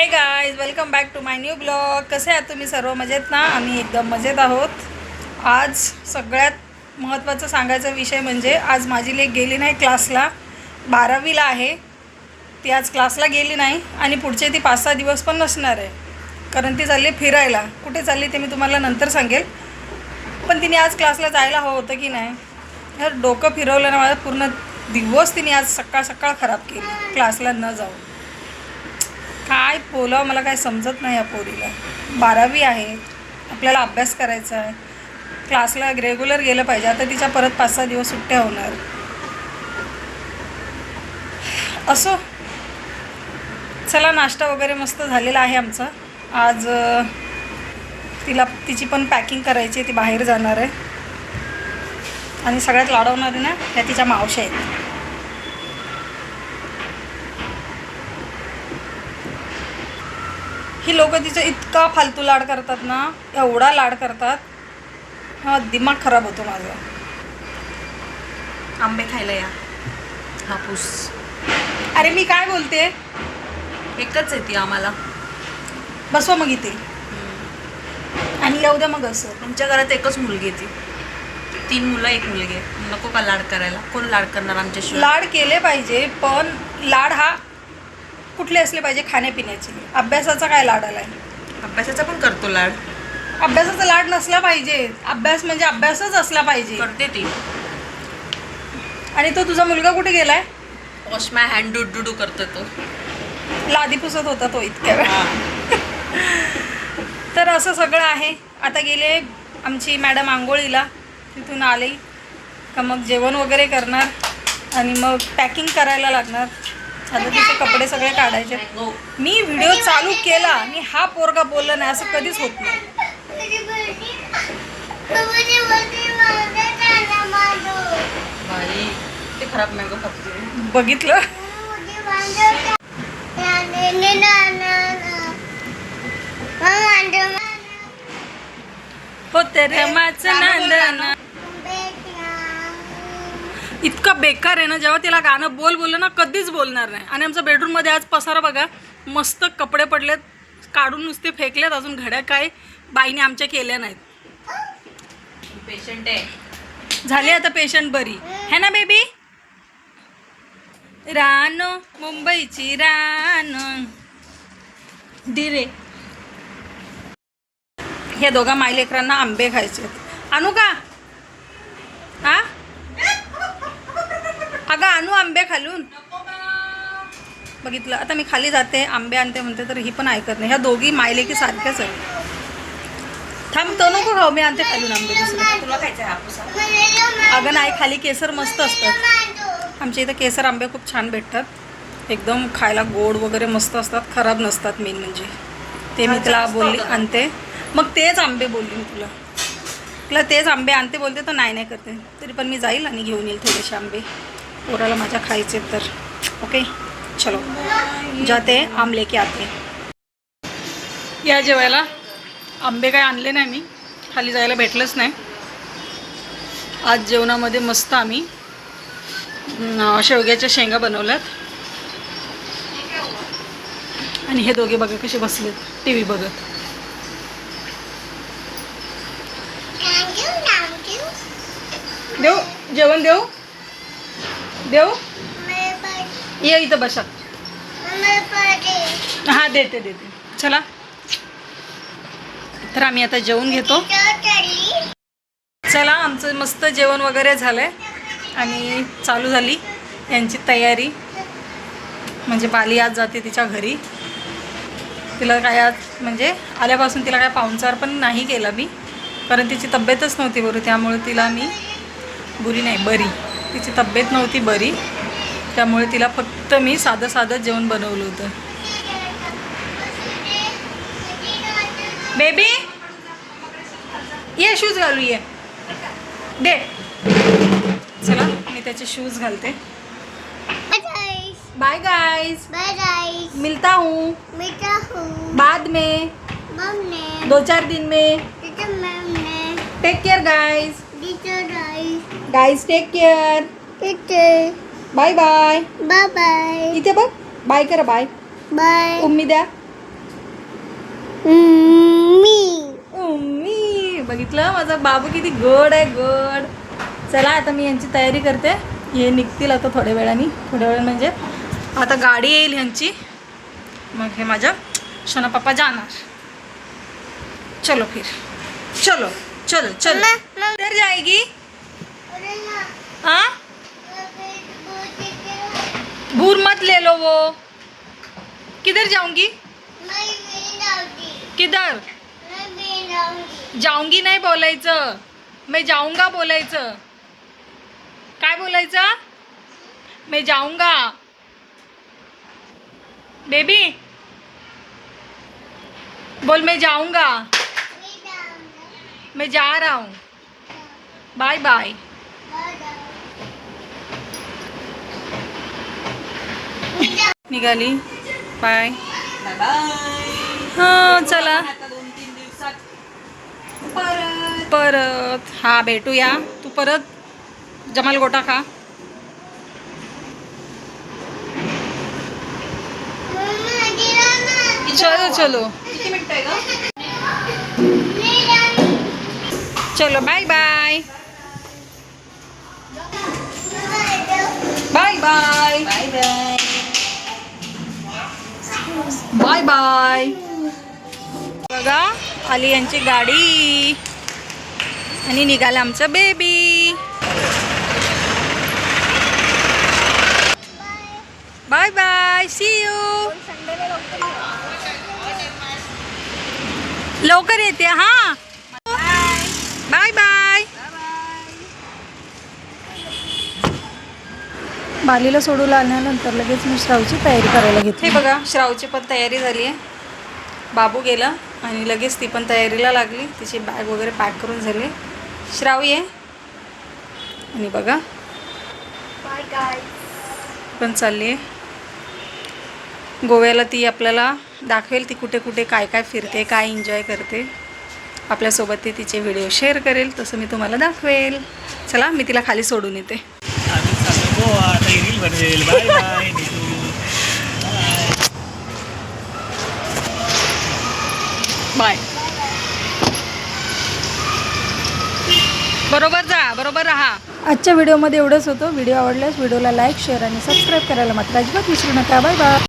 Hey guys welcome back to my new blog कसे आहात तुम्ही? सर्व मजेत ना? आम्ही एकदम मजेत आहोत. आज सगळ्यात महत्त्वाचं सांगायचा विषय म्हणजे आज माझी लेख गेली नाही क्लासला. बारावीला आहे. ती आज क्लासला गेली नाही आणि पुढचे ती पाच सहा दिवस पण नसणार आहे. कारण ती चालली फिरायला. कुठे चालली ते मी तुम्हाला नंतर सांगेल. पण तिने आज क्लासला जायला हवं होतं की नाही? तर डोकं फिरवलं ना माझं पूर्ण दिवस तिने आज सकाळ सकाळ खराब केली. क्लासला न जाऊन. काय बोलावं मला काय समजत नाही या पोरीला. बारावी आहे. आपल्याला अभ्यास करायचा आहे. क्लासला रेग्युलर गेलं पाहिजे. आता तिच्या परत पाच सहा दिवस सुट्ट्या होणार. असो. चला नाश्ता वगैरे मस्त झालेला आहे आमचा. आज तिला तिची पण पॅकिंग करायची आहे. ती बाहेर जाणार आहे. आणि सगळ्यात लाडवणारी ना त्या तिच्या मावश्या आहेत. ही लोक तिचं इतका फालतू लाड करतात ना एवढा लाड करतात हा दिमाग खराब होतो माझा. आंबे खायला या. हापूस. अरे मी काय बोलते? एकच आहे ती आम्हाला. बसवा मग इथे. आणि येऊ द्या मग असं. आमच्या घरात एकच मुलगी आहे ती. तीन मुलं एक मुलगी नको का लाड करायला? कोण लाड करणार आमच्याशिवाय? लाड केले पाहिजे पण लाड हा कुठले असले पाहिजे खाण्यापिण्याचे. अभ्यासाचा काय लाड आलाय? अभ्यासाचा पण करतो लाड. अभ्यासाचा लाड नसला पाहिजे. अभ्यास म्हणजे अभ्यासच असला पाहिजे. करते ती. आणि तो तुझा मुलगा कुठे गेलाय? Wash my hand do do do करतो तो. लादी पुसत होता तो इतक्या वेळ. तर असं सगळं आहे. आता गेले आमची मॅडम आंघोळीला. तिथून आले. का मग जेवण वगैरे करणार. आणि मग पॅकिंग करायला लागणार. आता तिचे कपडे सगळे काढायचे. मी व्हिडिओ चालू केला आणि हा पोरगा बोलला नाही असं कधीच होत नाही. बाई ते खराब मँगो खाते बघितलं? हो ते रमाचं नांदना इतका बेकार आहे ना जेव्हा तिला गाणं बोल बोललं ना कधीच बोलणार नाही. आणि आमच्या बेडरूममध्ये आज पसारा बघा मस्त कपडे पडलेत काढून नुसते फेकलेत अजून घड्या काय बाईने आमच्या केल्या नाहीत. पेशंट आहे. झाली आता पेशंट बरी. है ना बेबी रानो मुंबईची रान. दिरे ह्या दोघा मायलेकरांना आंबे खायचे आणू का हा? आणू आंबे खालून. बघितलं. आता मी खाली जाते आंबे आणते म्हणते तर ही पण ऐकत नाही. ह्या दोघी मायलेकी सारख्याच आहे थांब तो नको खाऊ. मी आणते खालून आंबे दुसरे. तुला खायचं हापूस अगं नाही खाली केसर मस्त असतात. आमच्या इथं केसर आंबे खूप छान भेटतात. एकदम खायला गोड वगैरे मस्त असतात. खराब नसतात मेन म्हणजे. ते मी तिला बोलली आणते. मग तेच आंबे बोलली मी तुला. तुला तेच आंबे आणते बोलते तर नाही नाही करते. तरी पण मी जाईल आणि घेऊन येईल थोडेसे आंबे. पोराला माझ्या खायचे तर. ओके चलो. जाते आम लेके आते. या जेवायला. आंबे काय आणले नाही मी. खाली जायला भेटलंच नाही. आज जेवणामध्ये मस्त आम्ही शेवग्याच्या शेंगा बनवल्यात. आणि हे दोघे बघा कसे बसलेत. टी व्ही बघत. देऊ? जेवण देऊ? देऊ? ये इथं बसा. हां देते देते. चला. तर आम्ही आता जेवून घेतो. चला आमचं मस्त जेवण वगैरे झालं आहे आणि चालू झाली यांची तयारी. म्हणजे बाली आज जाते तिच्या घरी. तिला काय आज म्हणजे आल्यापासून तिला काय पाहुणचार पण नाही केला मी. कारण तिची तब्येतच नव्हती बरं त्यामुळे तिला मी बुरी नाही बरी. तिची तब्येत नव्हती बरी. त्यामुळे तिला फक्त मी साधं साधं जेवण बनवलं होतं. बेबी! ये शूज घालू ये. दे. चला मी त्याचे शूज घालते. बाय गाइस मिलता हूँ. बाद में. दो चार दिन में. Take care guys guys take care bye bye bye bye इथे बघ बाय करा बाय बाय उम्मी द्या उम्मी बघितलं? माझा बाबू किती गोड आहे गोड. चला आता मी यांची तयारी करते. हे निघतील आता थोड्या वेळाने. थोड्या वेळ म्हणजे आता गाडी येईल ह्यांची. मग हे माझ्या शोना पप्पा जाणार. चलो फिर. चलो. चलो चलो. किधर जाएगी। हाँ? भूर मत ले लो वो। किधर जाऊंगी? किधर? जाऊंगी। नाही बोलायचं. मैं जाऊंगा बोलायचं. काय बोलायचं? मैं जाऊंगा. बेबी बोल मैं जाऊंगा. मैं जा रहा हूँ। बाय बाय निघाली. बाय हां चला. परत. परत हा भेटूया. तू परत जमाल गोटा खा. चलो चलो. किती मिनिट आहे का चलो bye bye bye bye bye bye bye bye बघा आली यांची गाडी. आणि निघालं आमचं baby bye bye see you लवकर येते हा. बाय बाय बालीला सोडून आल्यानंतर लगेच मी श्रावची तयारी करायला घेतली. हे बघा श्रावची पण तयारी झाली आहे. बाबू गेला आणि लगेच ती पण तयारीला लागली. तिची बॅग वगैरे पॅक करून झाली. श्राव ये. आणि बघा. पण चालली आहे. गोव्याला ती आपल्याला दाखवेल ती कुठे कुठे काय काय फिरते काय एन्जॉय करते. आपल्यासोबत ती तिचे व्हिडिओ शेअर करेल तसं मी तुम्हाला दाखवेल. चला मी तिला खाली सोडून येते. नितू बाय बरोबर जा बरोबर राहा. आजच्या व्हिडिओमध्ये एवढंच होतं. व्हिडिओ आवडल्यास व्हिडिओला लाईक शेअर आणि सबस्क्राईब करायला मात्र अजिबात विसरू नका. Bye bye